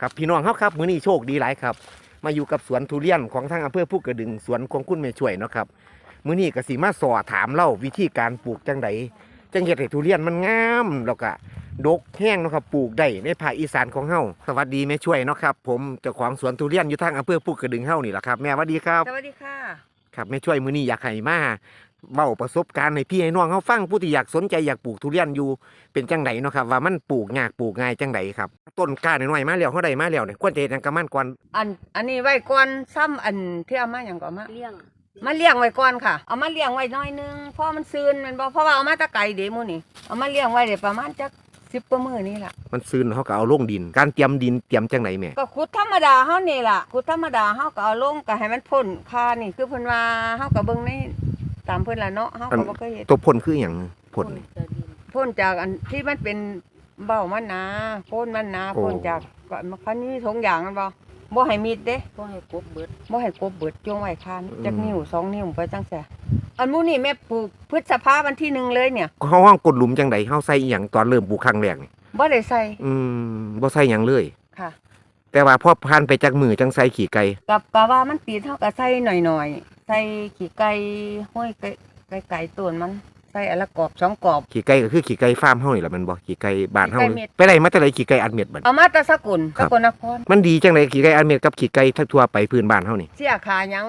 ครับพี่น้องเฮาครับมื้อนี้โชคดีหลายครับ มาอยู่กับสวนทุเรียนของทางอำเภอผู้กระดึงสวนของคุณแม่ช่วยเนาะครับมื้อนี้ก็สิมาสอถามเล่าวิธีการปลูกจังไดจังเฮ็ดให้ทุเรียนมันงามแล้วก็ดกแห้งเนาะครับปลูกได้ในภาคอีสานของเฮาสวัสดีแม่ช่วยเนาะครับผมเจ้าของสวนทุเรียนอยู่ทางอำเภอผู้กระดึงเฮานี่แหละครับแม่สวัสดีครับ สวัสดีค่ะ ครับแม่ช่วยมื้อนี้อยากให้มา เบ้าประสบการณ์ให้พี่ให้น้องเฮาฟังผู้ที่อยากสนใจอยากปลูกทุเรียนอยู่เป็นจังไดเนาะครับว่ามันปลูกยากปลูกง่ายจังไดครับ ต้นกล้าน้อยๆมาแล้วเฮาได้มาแล้วเนี่ยควรจะเฮ็ดหยังกับมันก่อนอันอันนี้ไว้ก่อนซ้ำอันที่เอามาอย่างก่อนมาเลี้ยงมาเลี้ยงไว้ก่อนค่ะ เอามาเลี้ยงไว้หน้อยนึงเพราะมันซืนแมันบ่เพราะว่าเอามาแตะไก่เดหมูนี่เอามาเลี้ยงไว้ได้ประมาณจักสิบกว่ามื้อนี่ล่ะ มันซึนเขาก็เอาลงดิน การเตรียมดินเตรียมจังไหนแม่ก็ขุดธรรมดาเฮานี่ล่ะขุดธรรมดาเฮาก็เอาลงก็ให้มันพ่นค่านี่คือเพิ่นว่าเฮาก็เบิ่งใน ตามเพิ่นล่ะเนาะเฮาก็บ่เคยเฮ็ดตัวพ่นคืออย่างพ่นนี่จะดินพ่นจากอันที่มันเป็นเบ้ามันนะพ่นมันนะโอ้พ่นจากก็มันคันนี้ทงอย่างมันบ่บ่ให้มิดเด้ก็ให้กบเบิดบ่ให้กบเบิดจงไว้คานจักนิ้วสองนิ้วไปจังแซ่อันหมูนี่แม่ปลูกพฤษภาวันที่หนึ่งเลยเนี่ยเขาห้องกดหลุมจังไดเขาใส่อหย่างตอนเริ่มปลูกครั้งแรกนี่บ่ได้ใส่อืมบ่ใส่หยังเลยค่ะ แต่ว่าพอผ่านไปจากมือจังใส่ขี่ไก่กับกะว่ามันติดเท่ากับใส่หน่อยๆใส่ขี้ไก่ห้อยไก่ไก่ไก่ต้นมันใส่อนละกอบสองกอบ ขี่ไก่ก็คือขี่ไก่ฟาร์มเฮานี่แหละแมันบ่ขี่ไก่บ้านเฮาขี่ไก่เม็ดไปได้มาแต่ไหนขี่ไก่อัดเม็ดบัดเอามาแตะสกุลครัสบกลนครมันดีจังไดขี่ไก่อัดเม็ดกับขี่ไก่ทั่วๆไปพื้นบ้านเฮานี่ เสียขาหยัง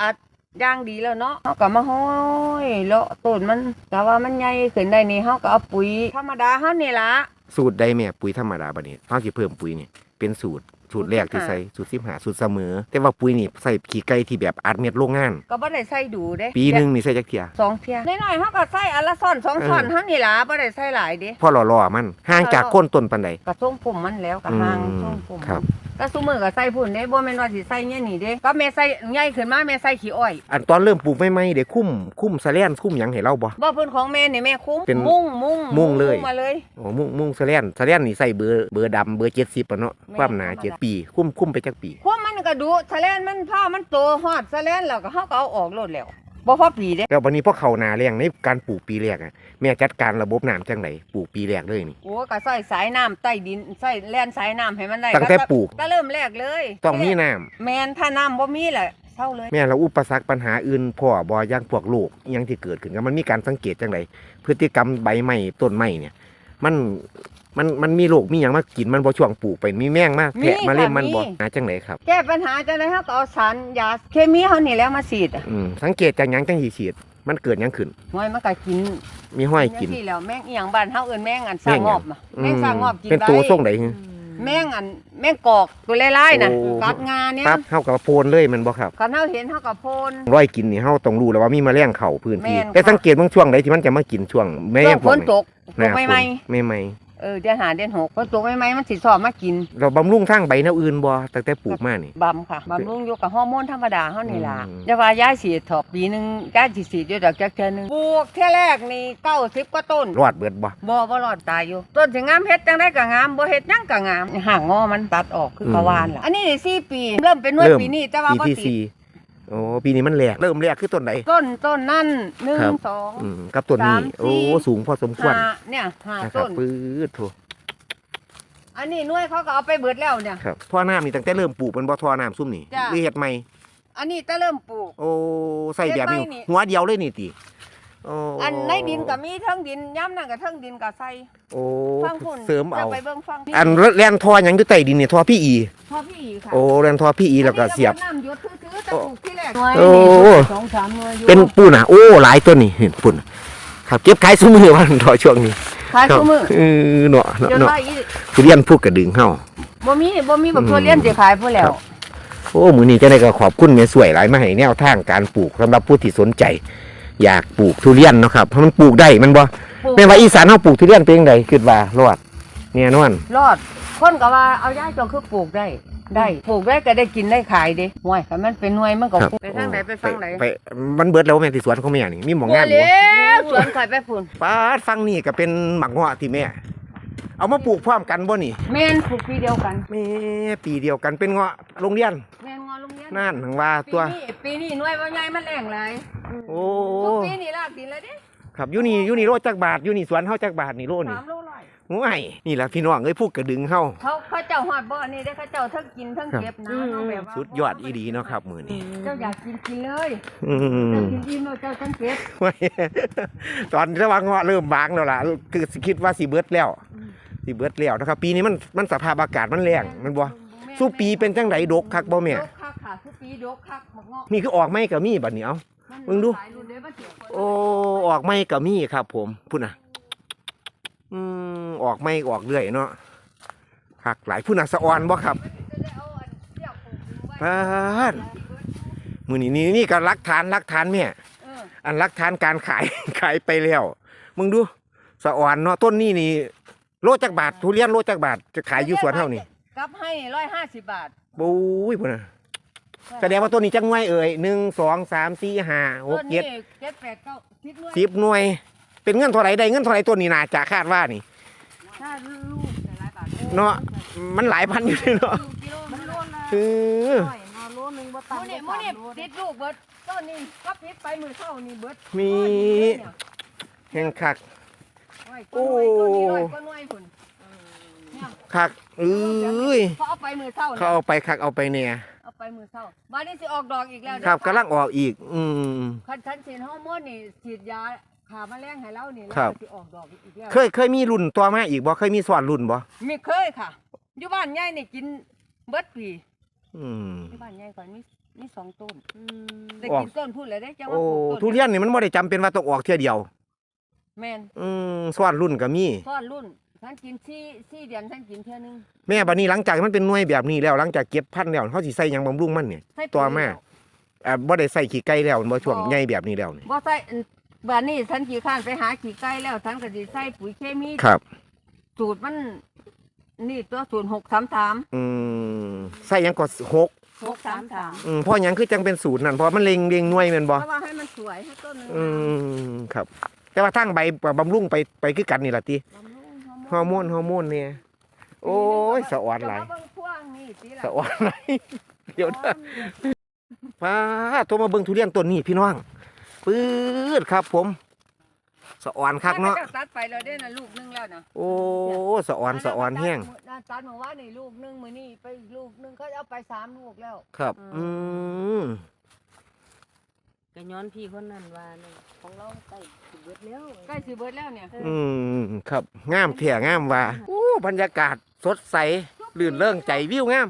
อัดย่างดีแล้วเนาะเฮาก็มาห้อยเลาะต้นมันกะว่ามันใหญ่ขึ้นได้นี่เฮาก็เอาปุ๋ยธรรมดาเฮานี่ล่ะสูตรใดแม่ปุ๋ยธรรมดาบัดนี้เฮาสิเพิ่มปุ๋ยนี่เป็นสูตร สูตรแรกที่ใส่สูตร15สูตรเสมอ แต่ว่าปุ๋ยนี่ใส่ขี่ไก่ที่แบบอัดเม็ดโรงงาน ก็บ่ได้ใส่ดูเด้ปีหนึงนี่ใส่จักเที่ยสองเที่ยน้อยๆเฮาก็ใส่อันละซ่อนสองซ่อนเฮานี่ล่ะบ่ได้ใส่หลายเด้พอหล่อๆมันห่างจากก้นต้นปานใดกระทรงผมมันแล้วกระหางอืมทรงผมครับ ก็ซุมือก็ใส่พุ่นเด้บ่แม่นว่าสิใส่เนี่ยนี่เด้ก็แม่ใส่ใหญ่ขึ้นมาแม่ใส่ขี้อ้อยอันตอนเริ่มปลูกใหม่ๆเด็กคุ้มคุ้มสะแลนคุ้มหยังให้เราบ่ บ่เพิ่นของแม่นี่แม่คุ้มเป็นมุ้งมุ้งมุ้งเลย มาเลย โอ้มุ่งมุ่งสะแลนสะแลนนี่ใส่เบอร์เบอร์ดำเบอร์เจ็ดสิบะเนาะแม่นความหนาธรรมดา เจ็ดปี คุ้มคุ้มไปจักปี ความมันก็ดุทะเลนมันผ้ามันโตฮอดทะเลนแล้วก็เฮาก็เอาออกโลดแล้ว บ่พอปีเด้แล้ววันนี้พอเขาหนาแรงในการปลูกปีแรกอะแม่จัดการระบบน้ำจังไหนปลูกปีแรกเลยนี่ โอ้ก็ใส่สายน้ำใต้ดินใส่แล่นสายน้ำให้มันได้ตั้งแต่ปลูก ก็เริ่มแรกเลยต้องมีน้ำแม่นถ้าน้ำบ่มีแหละเศร้าเลยแม่เราอุปสรรคปัญหาอื่นพ่อบ่อย่างพวกโรคอิหยังที่เกิดขึ้นกันมันมีการสังเกตจังไดพฤติกรรมใบไม้ต้นไม้เนี่ย มัน มันมันมีโรคมีหยังมากินมันบ่ช่วงปลูกไปมีแมงมาแทะมาเล่มมันบ่หาจังไหนครับแก้ปัญหาจังได๋เฮาก็เอาสารยาเคมีเฮานี่แหล้วมาฉีดอะอืมสังเกตจากหยังจังสิฉีด มันเกิดหยังขึ้นหอยมันก็กินมีห้อยกินจังซี่แล้วแมงอีหยังบ้านเฮาเอิ้นแมงอันสร้างงอบน่ะอืแมงสร้างงอบกินเป็นได้ตัวทรงใดแมงอันแมงกอกตัวลายๆน่ะโอ้กัดงาเนี่ยปั๊บเฮากับโพนเลยแมันบ่ครับคันเฮาเห็นเฮาก็โพนร้อยกินนี่เฮาต้องรู้แล้วว่ามีแมลงเข้าพื้นที่แม่นค่ะแต่สังเกตบางช่วงใดที่มันจะมากินช่วงแมลช่วงงพฝวกนนี้ตกหน้าตกฝใหม่นไม่ไม่ๆ เออเดือนหาเดือนหกฝนตกใหม่ๆมันสิชอบมากินเราบำรุงทางใบแนวอื่นบ่ตั้งแต่ปลูกมานี่ บำค่ะบำรุงอยู่กับฮอร์โมนธรรมดาเฮานี่ล่ะอืมอย่าว่ายาฉีดถอบปีหนึงยาสิฉีดอยู่ดอกจักเทื่อหนึงปลูกเที่ยแรกนี่90กว่าต้นรอดเบิดบ่บ่บ่รอดตายอยู่ ต้นสิงามเฮ็ดจังได๋ก็งามบ่เฮ็ดหยังก็งามห่างงอมันตัดออกคือเขาวานล่ะอันนี้นี่4ปี เริ่มเป็นหน่วยปีนี้แต่ว่าปีบ่ที่ติดสี่ โอ้ปีนี้มันแหลกเริ่มแหลกคือต้นไหน ต้นต้นนั่นหนึ่งครับ สอง อืมกับต้นนี้สามสี่ โอ้สูงพอสมควรห้าเนี่ยห้านะครัต้บนปื๊ดโถอันนี้หน่วยเขาก็เอาไปเบิดแล้วเนี่ย ครับท่อน้ำนี่ตั้งแต่เริ่มปลูกมันบ่ท่อน้ำซุ่มนี่จ้ะ หรือเฮ็ดใหม่อันนี้แต่เริ่มปลูก โอ้ใส่แบบนี้เฮ็ดใหม่นี่ หัวเดียวเลยนี่ติโอันในดินก็มีเทั้งดินย้ำนั่นก็เทั้งดินก็ใส่โอ้ฟังฝุ่นเสริมจะเอาไปเบิ่งฟังอันแลนทอหยังอยู่ใต้ดินนี่ทอพี่อี พ่อพี่อีค่ะโอ้แลนทอพี่อีแล้วก็เสียบอันนี้น้ำหยดซื้อ ๆแต่ปลูกที่แรกโอ้สองสามหน่วยอยู่เป็นปูน่ะโอ้หลายต้นนี่เห็นปุ่นครับเก็บขายซุ้มือวันทอช่วงนี้ขายครับคู่มือเออเนาะเนาะจนเนาะว่าอีทุเรียนพูกกระดึงเฮาบ่มีบ่มีแบบตัวเลี้ยนสิขายผู้แล้ควรับโอ้มือนี้จะได้ก็ขอบคุณแม่สวยหลายมาให้แนวทางการปลูกสำหรับผู้ที่สนใจ อยากปลูกทุเรียนเนาะครับเพราะมันปลูกได้มันบ่ปลูกแม่ว่าอีสานเฮาปลูกทุเรียนเป็นจังไดคิดว่ารอดเนี่ยนวลรอดคนก็ว่าเอาย้ายจงคือปลูกได้ ได้ปลูกได้ก็ได้กินได้ขายเด้ห่วยคันมันเป็นหน่วยมันก็ครับปลูกไปทางไหนไปฟังไหนไปมันเบิดแล้วแม่ที่สวนของแม่นี่มีหมองงานโอ้บ่เลี้ยวสวนข่อยไปพุ่นป้าดฟังนี่ก็เป็นหมักเงาะที่แม่ เอามาปลูกพร้อมกันบ่นี่แม่นปลูกปีเดียวกันแม่ปีเดียวกันเป็นเงาะโรงเรียนแม่นงอโรงเรียนนั่นถึงว่าปีตัว นี้ปีนี้หน่วยว่าใหญ่มันแรงหลายโอ้ทุกปีนี่ลากดินเลยเด้ครับอยู่นี่อยู่นี่โลจักบาทอยู่นี่สวนเฮาจักบาทนี่โลนี่ สามโล ร้อยว้ายนี่แหละพี่น้องเอ้ยพูดกระดึงเฮาเขาเขาเจ้าฮอดบ่อนี่ได้อเขาเจ้าทั้งกินทั้งเก็บนะเอาแบบว่าสุดยอดอีดีเนาะครับมื้อนี้เจ้าอยากกินกินเลยอืมเจ้ากินอิ่มแล้วเจ้าทั้งเก็บไว้ตอนที่ว่าเงาะเริ่มบางแล้วล่ะคือสิคิดว่าสิเบิดแล้วสิเบิดแล้วนะครับ ปีนี้มันมันสภาพอากาศมันแรงมันบ่สู้ปีเป็นจังไดดกคักบ่แม่ดกคักค่ะสู้ปีดกคักบักเงาะนี่คือออกไม่ก็มีบัดนี้เอามันมึงดูหลายรุ่นเด้มันเสียคนโอ้ออกไม่ก็มีครับ ผมพุ่นน่ะ อืมออกไม่ออกเรื่อยเนาะคักหลายพุ่นน่ะสะออนบ่ครับจะได้เอาอันเสี่ยวผูกไว้ปาดมื้อนี้นี่นี่ก็หลักฐานหลักฐานแม่เอออันหลักฐานการขายขายไปแล้วมึงดูสะอ่อนเนาะต้นนี้นี่โลจักบาททุเรียนโลจักบาทจะขายอยู่สวนเท่านี่กลับให้ร้อยห้าสิบบาทบุ้ยพุ่นน่ะแสดงว่าต้นนี้จังไงเอ่ยหนึ่งสองสามสี่ห้าหกต้นเจ็ดนี้เจ็ดแปดเก้าสิบหน่วยสิบหน่วย เป็นเงินเท่าไหรได้เงินเท่าไหรต้นนี้น่าจะคาดว่านี่ ถ้าลูกแต่หลายบาทเนาะ มันหลายพันอยู่เลยเนาะกิโลมันโลละเออหน่อยมาโลนึงบ่โมต่ำนี่โมนี่ติดลูกเบิดต้นนี้ก็พิษไปมือเท่านี่เบิดมีแห่งคัก โอ้ยต้นนี้ร้อยก็หน่วยพุ่นเนี่ยคักเอ้ยเขาเอาไปมือเท่าเขาเอาไปคักเอาไปเนี่ยเอาไปมือเท่าบ้านนี้สิออกดอกอีกแล้วครับกำลังออกอีก อืมคันคันฉีดฮอร์โมนนี่ฉีดยา ขาแมลงให้เรานี่แล้วครับก็สิออกดอกอีกแล้วเคยเคยมีรุ่นตัวมาอีกบ่เคยมีสอนรุ่นบ่มีเคยค่ะอยู่บ้านใหญ่นี่กินเบิดปีอืม อยู่บ้านใหญ่ก่อนมีมีสองต้นอืมได้ออกกินต้นพูดเลยได้จังโอ้ว่าปลูกต้นทุเรียนนี่มันบ่ได้จำเป็นว่าต้องออกเที่ยเดียว แม่นอืมสอนรุ่นก็มี ซ่อนรุ่นฉันกินซี่ซี่เดือนฉันกินเท่านึงแม่บัดนี้หลังจากมันเป็นหน่วยแบบนี้แล้วหลังจากเก็บพันธุ์แล้วเขาสิใส่หยังบำรุงมันเนี่ยใส่ตัวปุ๋ยแม่ แล้วอ่าบ่ได้ใส่ขี้ไก่แล้วบ่ช่วงบ่ ใหญ่แบบนี้แล้วนี่บ่ใส่ บ้านนี้ฉันขี้ข้านไปหาขี้ไก่แล้วฉันก็สิใส่ปุ๋ยเคมีครับ สูตรมัน นี่ตัวศูนย์หกสามสามอืมใส่หยังก็หกหกสามสามอืมเพราะหยังคือจังเป็นสูตรนั่นเพราะมันเล็งเล็งหน่วยแม่นบ่เพราะว่าให้มันสวยให้ต้นมันอืมครับ แต่ว่าทางใบบำรุงไปไปคือกันนี่ล่ะติบำรุงฮอร์โมนฮอร์โมนเนี่ย โอ้ยสะออนหลายจะมาเบิ่งพวงนี่สิล่ะสะออนหลายเดี๋ยวนะ ฟ้าโทรมาเบิ่งทุเรียนต้นนี้พี่น้อง ปื๊ดครับผมสะออนคักเนาะถ้ตัดไปแล้วเด้นะลูกนึงแล้วนะโอ้สะออนสะออนแห้งตัดเมื่อวานนี่ลูกนึงมื้อนี้ไปอีกลูกนึงเขาเอาไปสามลูกแล้ว ครับ อืมก็ย้อนพี่คนนั้นว่านี่ของเราใส่สิเบิดแล้วใกล้สิเบิดแล้วเนี่ยอืมครับงามเถี่ยงามว่าโอ้บรรยากาศสดใสลื่นเริงใจวิวงาม